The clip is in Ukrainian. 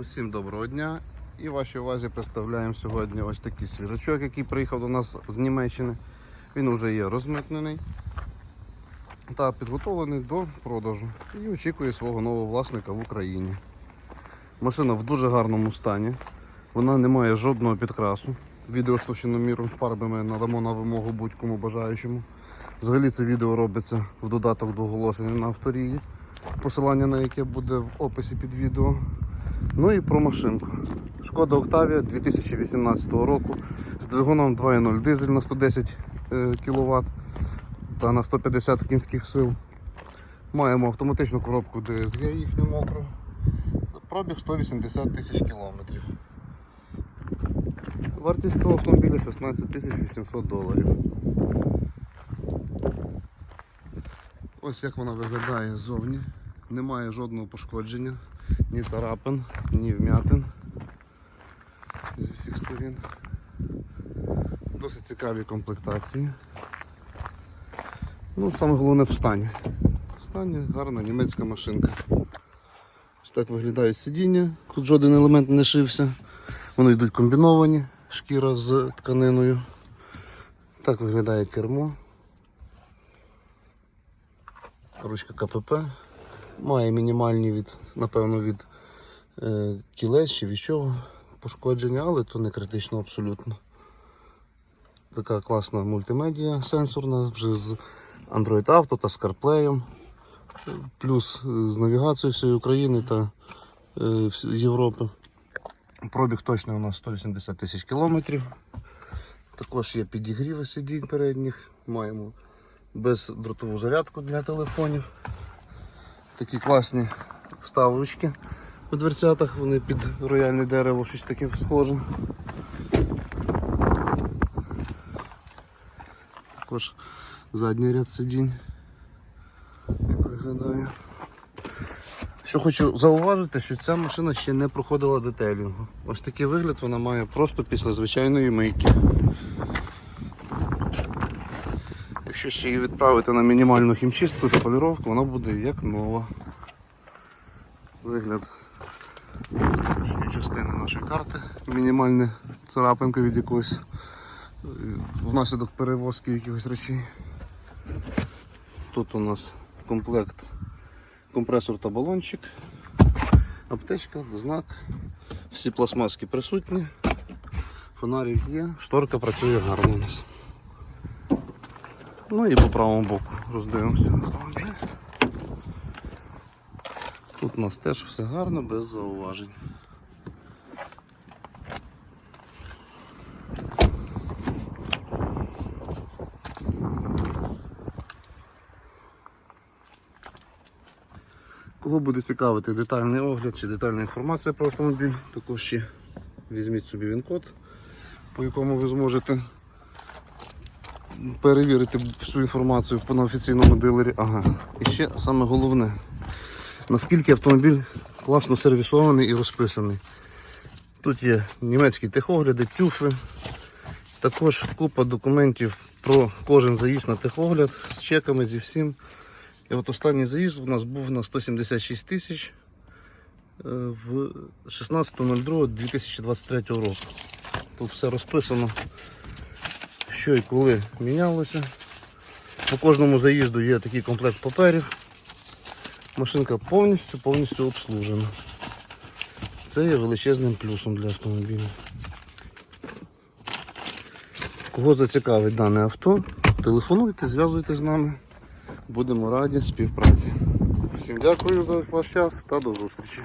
Усім доброго дня і вашій увазі представляємо сьогодні ось такий свіжачок, який приїхав до нас з Німеччини. Він вже є розмитнений та підготовлений до продажу і очікує свого нового власника в Україні. Машина в дуже гарному стані, вона не має жодного підкрасу. Відео спущено міру фарби ми надамо на вимогу будь-кому бажаючому. Взагалі це відео робиться в додаток до оголошення на авторії, посилання на яке буде в описі під відео. Ну і про машинку. Шкода Октавія 2018 року з двигуном 2.0 дизель на 110 кВт та на 150 кінських сил. Маємо автоматичну коробку DSG їхню мокру. Пробіг 180 тисяч кілометрів. Вартість цього автомобіля 16 тисяч 800 доларів. Ось як вона виглядає ззовні. Немає жодного пошкодження, ні царапин, ні вмятин зі всіх сторін. Досить цікаві комплектації. Ну, саме головне в стані. В стані гарна німецька машинка. Ось так виглядають сидіння, тут жоден елемент не шився. Вони йдуть комбіновані, шкіра з тканиною. Так виглядає кермо. Ручка КПП. Має мінімальні від, напевно, від е, кілець чи від чого пошкодження, але то не критично абсолютно. Така класна мультимедія сенсорна, вже з Android Auto та з CarPlay. Плюс е, з навігацією всієї України та е, Європи. Пробіг точно у нас 180 тисяч кілометрів. Також є підігріви сидінь передніх. Маємо бездротову зарядку для телефонів. Такі класні вставочки у дверцятах, вони під рояльне дерево, щось таке схоже. Також задній ряд сидінь. Як виглядає. Що хочу зауважити, що ця машина ще не проходила детейлінгу. Ось такий вигляд вона має просто після звичайної мийки. Якщо ще її відправити на мінімальну хімчистку та поліровку, вона буде як нова. Вигляд частини нашої карти. Мінімальна царапинка від якогось е, внаслідок перевозки якихось речей. Тут у нас комплект компресор та балончик, аптечка, знак, всі пластмаски присутні, фонарик є, шторка працює гарно у нас. Ну і по правому боку роздивимося. Тут у нас теж все гарно, без зауважень. Кого буде цікавити детальний огляд чи детальна інформація про автомобіль, також ще візьміть собі він-код, по якому ви зможете перевірити всю інформацію на офіційному дилері. Ага. І ще саме головне, наскільки автомобіль класно сервісований і розписаний. Тут є німецькі техогляди, тюфи, також купа документів про кожен заїзд на техогляд з чеками, зі всім. І от останній заїзд у нас був на 176 тисяч е, в 16.02.2023 року. Тут все розписано, що і коли мінялося. По кожному заїзду є такий комплект паперів. Машинка повністю повністю обслужена. Це є величезним плюсом для автомобіля. Кого зацікавить дане авто, телефонуйте, зв'язуйтесь з нами. Будемо раді співпраці. Всім дякую за ваш час та до зустрічі.